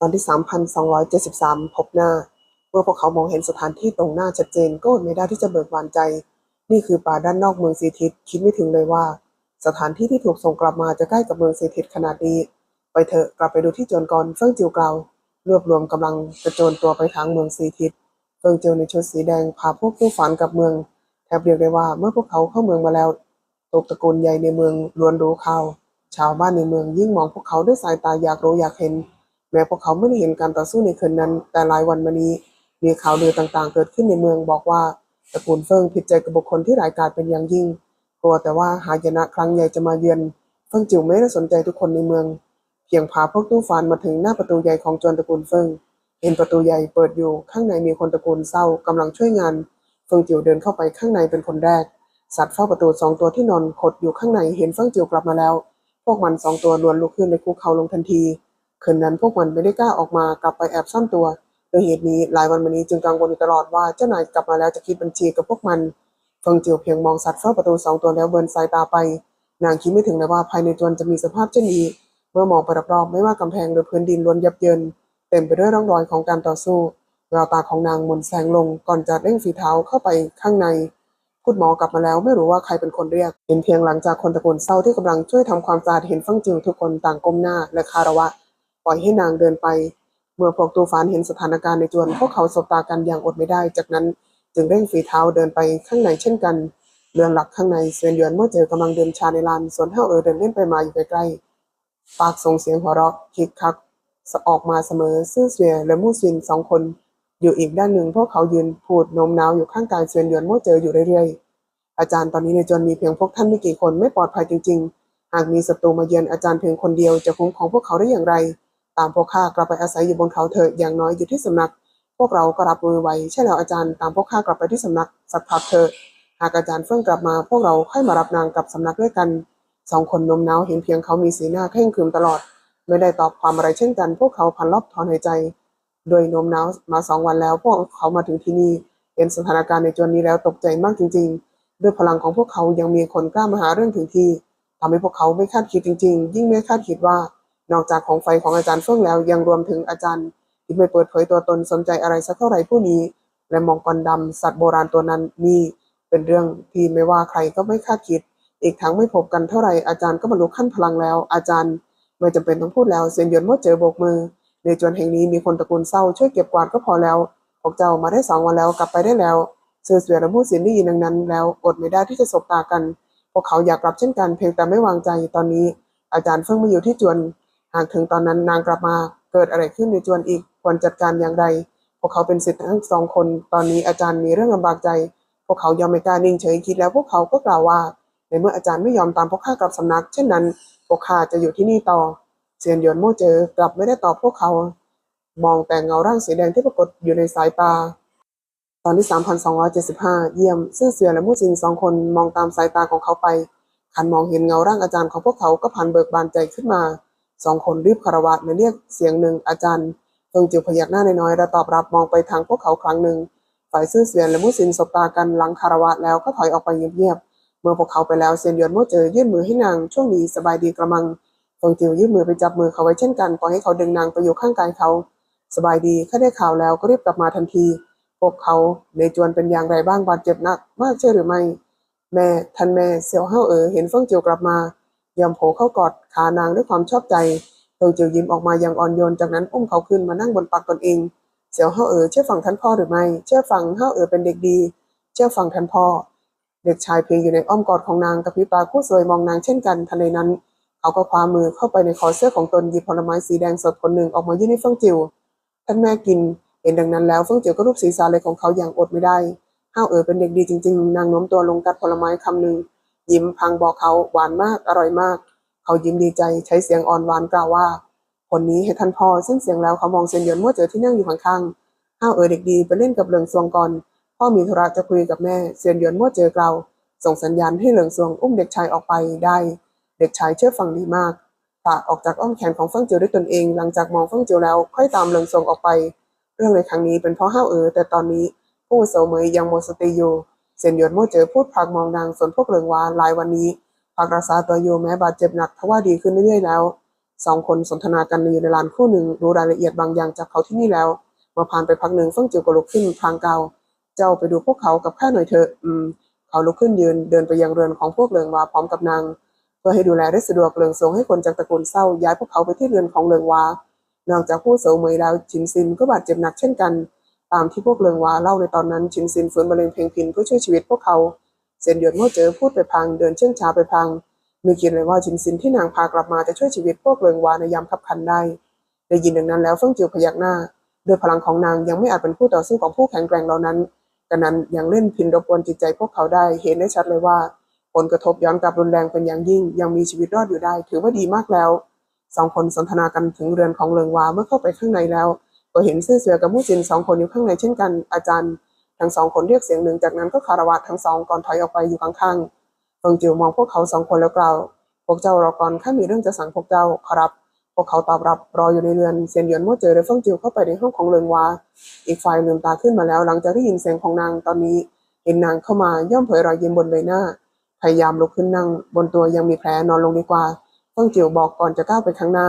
ตอนที่ 3,273 พบหน้า เมื่อพวกเขามองเห็นสถานที่ตรงหน้าชัดเจนก็อดไม่ได้ที่จะเบิกบานใจ นี่คือป่าด้านนอกเมืองซีทิสคิดไม่ถึงเลยว่า สถานที่ที่ถูกส่งกลับมาจะใกล้กับเมืองซีทิสขนาดนี้ ไปเถอะกลับไปดูที่โจรก่อนเฟิ่งจิวกลาวรวบรวมกำลังกระโจนตัวไปทางเมืองซีทิสเฟิ่งจิวในชุดสีแดงพาพวกตู้ฝันกลับเมืองแทบเรียกได้ว่าเมื่อพวกเขาเข้าเมืองมาแล้วตกตระกูลใหญ่ในเมืองล้วนรู้ข่าว ชาวบ้านในเมืองยิ่งมองพวกเขาด้วยสายตาอยากรู้อยากเห็น แม้พวกเขาไม่ได้เห็นการต่อสู้ในคืนนั้น แต่หลายวันมานี้ มีข่าวลือต่างๆ เกิดขึ้นในเมืองบอกว่าตระกูลเฟิงผิดใจกับบุคคลที่ร้ายกาจเป็นอย่างยิ่ง กลัวแต่ว่าหายนะครั้งใหญ่จะมาเยือน เฟิงจิ๋วไม่ได้สนใจทุกคนในเมือง เพียงพาพวกตู้ฟานมาถึงหน้าประตูใหญ่ของโจรตระกูลเฟิง เห็นประตูใหญ่เปิดอยู่ ข้างในมีคนตระกูลเศร้ากำลังช่วยงาน เฟิงจิ๋วเดินเข้าไปข้างในเป็นคนแรก สัตว์เฝ้าประตูสองตัวที่นอนขดอยู่ข้างในเห็นเฟิงจิ๋วกลับมาแล้ว พวกมันสองตัวล้วนลุกขึ้นในคุกเขาลงทันที คืนนั้นพวกมันไม่ได้กล้าออกมากลับไปแอบซ่อนตัว โดยเหตุนี้หลายวันมานี้จึงกังวลอยู่ตลอดว่าเจ้านายกลับมาแล้วจะคิดบัญชีกับพวกมันเฟิงจิวเพียงมองสัตว์เฝ้าประตูสองตัวแล้วเบินสายตาไป นางคิดไม่ถึงเลยว่าภายในจวนจะมีสภาพเช่นนี้ เมื่อมองไปรอบๆไม่ว่ากำแพงหรือพื้นดินล้วนยับเยิน เต็มไปด้วยร่องรอยของการต่อสู้แววตาของนางหมุนแสงลงก่อนจะเร่งฝีเท้าเข้าไปข้างในคุณหมอกลับมาแล้วไม่รู้ว่าใครเป็นคนเรียกเห็นเพียงหลังจากคนตระกูลเศร้าที่กำลังช่วยทำความสะอาดเห็นฟังจิวทุกคนต่างก้มหน้าและคารวะ ล่อยให้นางเดินไป เมื่อพวกตูฟานเห็นสถานการณ์ในจวน พวกเขาสบตากันอย่างอดไม่ได้ จากนั้นจึงเร่งฝีเท้าเดินไปข้างในเช่นกัน เรือนหลักข้างในเซนเยวนเมื่อเจอกำลังเดินชาในลานส่วนเฮาเออเดินเล่นไปมาอยู่ใกล้ๆปากส่งเสียงหัวเราะคิกคักออกมาเสมอซื่อเสวียและมู่ซินสองคน อยู่อีกด้านหนึ่งพวกเขายืนพูดโน้มน้าวอยู่ข้างกายเซนเยวนเมื่อเจออยู่เรื่อยๆอาจารย์ตอนนี้ในจวนมีเพียงพวกท่านไม่กี่คนไม่ปลอดภัยจริง ๆ หากมีศัตรูมาเยือนอาจารย์เพียงคนเดียวจะคุ้มของพวกเขาได้อย่างไร ตามพวกข้ากลับไปอาศัยอยู่บนเขาเถิดอย่างน้อยอยู่ที่สำนัก พวกเราก็รับมือไว้ใช่แล้วอาจารย์ตามพวกข้ากลับไปที่สำนักสักพักเถิดหากอาจารย์เฟื่องกลับมา พวกเราค่อยมารับนางกลับสำนักด้วยกันสองคนนมน้าวเห็นเพียงเขามีสีหน้าเคร่งครึมตลอด ไม่ได้ตอบความอะไรเช่นกัน พวกเขาพันรอบถอนหายใจ โดยนมน้าวมาสองวันแล้ว พวกเขามาถึงที่นี่เห็นสถานการณ์ในจวนนี้แล้วตกใจมากจริง ๆ ด้วยพลังของพวกเขายังมีคนกล้ามาหาเรื่องถึงที่ทำให้พวกเขาไม่คาดคิดจริง ๆ ยิ่งไม่คาดคิดว่า นอกจากของไฟของอาจารย์เฟื่องแล้วยังรวมถึงอาจารย์ที่ไม่เปิดเผยตัวตนสนใจอะไรสักเท่าไหร่ผู้นี้ และมองกรดำสัตว์โบราณตัวนั้นนี่เป็นเรื่องที่ไม่ว่าใครก็ไม่คาดคิด อีกทั้งไม่พบกันเท่าไหร่อาจารย์ก็บรรลุขั้นพลังแล้ว อาจารย์ไม่จำเป็นต้องพูดแล้วเซียนเยินเมื่อเจอโบกมือ ในจวนแห่งนี้มีคนตระกูลเศร้าช่วยเก็บกวาดก็พอแล้วพวกเจ้ามาได้สองวันแล้วกลับไปได้แล้วเสือเสือและผู้สินได้ยินดังนั้น แล้วอดไม่ได้ที่จะสบตากัน พวกเขาอยากกลับเช่นกันเพียงแต่ไม่วางใจตอนนี้ อาจารย์เพิ่งมาอยู่ที่จวนากถึงตอนนั้นนางกลับมาเกิดอะไรขึ้นในจวนอีกควรจัดการอย่างไร พวกเขาเป็นสิทธิ์ทั้งสองคน ตอนนี้อาจารย์มีเรื่องลำบากใจ พวกเขายอมไม่กล้านิ่งเฉยคิดแล้วพวกเขาก็กล่าวว่า ในเมื่ออาจารย์ไม่ยอมตามพวกข้ากลับสำนัก เช่นนั้น พวกข้าจะอยู่ที่นี่ต่อ เซียนหยวนโม่เจอกลับไม่ได้ตอบพวกเขา มองแต่เงาร่างสีแดงที่ปรากฏอยู่ในสายตา ตอนที่ 3,275 เยี่ยมซื่อเสือและมู่จินสองคนมองตามสายตาของเขาไปคันมองเห็นเงาร่างอาจารย์ของพวกเขาก็ผ่านเบิกบานใจขึ้นมา สองคนรีบคารวะและเรียกเสียงหนึ่งอาจารย์เฟิงจิวพยักหน้าน้อยและตอบรับมองไปทางพวกเขาครั้งหนึ่งฝ่ายซื่อเสียนและมุสินสบตากันหลังคารวะแล้วก็ถอยออกไปเงียบๆเมื่อพวกเขาไปแล้วเซียนหยวนโม่เจอยื่นมือให้นางช่วงนี้สบายดีกระมังเฟิงจิวยื่นมือไปจับมือเขาไว้เช่นกันปล่อยให้เขาดึงนางไปอยู่ข้างกายเขา สบายดีแค่ได้ข่าวแล้วก็รีบกลับมาทันที พวกเขาในจวนเป็นอย่างไรบ้างบาดเจ็บหนัก มากใช่หรือไม่ แม่ท่านแม่เสี่ยวเฮาเอ๋อเห็นเฟิงจิวกลับมา ยอมโผเข้ากอดขานางด้วยความชอบใจเฟิงจิวยิ้มออกมาอย่างอ่อนโยน จากนั้นอุ้มเขาขึ้นมานั่งบนตักตนเอง เสี่ยวเฮาเอ๋อเชื่อฟังท่านพ่อหรือไม่ เชื่อฟังเฮาเอ๋อเป็นเด็กดี เชื่อฟังท่านพ่อ เด็กชายเพียงอยู่ในอ้อมกอดของนางกับพริบตาคู่สวยมองนางเช่นกันทันใดนั้น เขาก็คว้ามือเข้าไปในคอเสื้อของตนหยิบผลไม้สีแดงสดคนหนึ่งออกมายื่นให้เฟิงจิวท่านแม่กิน เห็นดังนั้นแล้วเฟิงจิวก็รูปศีรษะเลยของเขาอย่างอดไม่ได้เฮาเอ๋อเป็นเด็กดีจริง ๆ นางโน้มตัวลงกัดผลไม้คำหนึ่ง ยิ้มพังบอกเขาหวานมากอร่อยมาก เขายิ้มดีใจใช้เสียงอ่อนหวานกล่าวว่า คนนี้ให้ท่านพ่อซึ่งเสียงแล้วเขามองเซียนเหยินเมื่อเจอที่นั่งอยู่ข้างๆห้าวเอ๋อเด็กดีไปเล่นกับเหลิงซวงก่อนพ่อมีธุระจะคุยกับแม่เซียนเหยินเมื่อเจอกล่าวส่งสัญญาณให้เหลิงซวงอุ้มเด็กชายออกไปได้ เด็กชายเชื่อฟังดีมากปาออกจากอ้อมแขนของเฟิงเจียวด้วยตนเอง หลังจากมองเฟิงเจียวแล้วค่อยตามเหลิงซวงออกไป เรื่องในครั้งนี้เป็นเพราะห้าวเอ๋อแต่ตอนนี้ผู้โสเมยยังหมดสติอยู่ เซียนยินเมื่อเจอพูดพากมองนางส่วนพวกเหลิงวาหลายวันนี้พักรักษาตัวอยู่แม้บาดเจ็บหนักทว่าดีขึ้นเรื่อยๆแล้วสองคนสนทนากันอยู่ในลานคู่หนึ่งรู้รายละเอียดบางอย่างจากเขาที่นี่แล้วเมื่อผ่านไปพักหนึ่งเฟิ่งจิวก็ลุกขึ้นพลางเกาเจ้าไปดูพวกเขากับข้าหน่อยเถอะอืม เขาลุกขึ้นยืนเดินไปยังเรือนของพวกเลิงวาพร้อมกับนางเพื่อให้ดูแลได้สะดวกเลิงทรงให้คนจากตระกูลเศร้าย้ายพวกเขาไปที่เรือนของเลิงวานอกจากผู้เสวยเหมยแล้วชินซินก็บาดเจ็บหนักเช่นกัน ตามที่พวกเลิงวาเล่าในตอนนั้นชินซินฝืนบรรเลงเพลงพินเพื่อช่วยชีวิตพวกเขาเซนหยวนโง่เจอพูดไปพังเดินเชื่องช้าไปพังไม่คิดเลยว่าชินซินที่นางพากลับมาจะช่วยชีวิตพวกเลิงวาในยามขับขันได้ได้ยินดังนั้นแล้วเฟิ่งจิวพยักหน้าด้วยพลังของนางยังไม่อาจเป็นผู้ต่อสู้ของผู้แข็งแกร่งเหล่านั้นกันนั้นยังเล่นพินรบกวนจิตใจพวกเขาได้เห็นได้ชัดเลยว่า ผลกระทบย้อนกลับรุนแรงเป็นอย่างยิ่ง ยังมีชีวิตรอดอยู่ได้ ถือว่าดีมากแล้วสองคนสนทนากันถึงเรือนของเลิงวาเมื่อเข้าไปข้างในแล้ว ก็เห็นซื่อเสือกับมู่จินสองคนอยู่ข้างในเช่นกันอาจารย์ทั้งสองคนเรียกเสียงหนึ่งจากนั้นก็คารวะทั้งสองก่อนถอยออกไปอยู่ข้างๆเฟิงจิวมองพวกเขาสองคนแล้วกล่าว พวกเจ้ารอก่อนข้ามีเรื่องจะสั่งพวกเจ้าขอรับ พวกเขาตอบรับรออยู่ในเรือนเซียนหยวนมั่วเจอและเฟิงจิวเข้าไปในห้องของเลิงวาอีกฝ่ายลืมตาขึ้นมาแล้วหลังจากได้ยินเสียงของนางตอนนี้ เห็นนางเข้ามาย่อมเผยรอยยิ้มบนใบหน้า พยายามลุกขึ้นนั่ง บนตัวยังมีแผลนอนลงดีกว่า เฟิงจิ๋วบอกก่อนจะก้าวไปข้างหน้า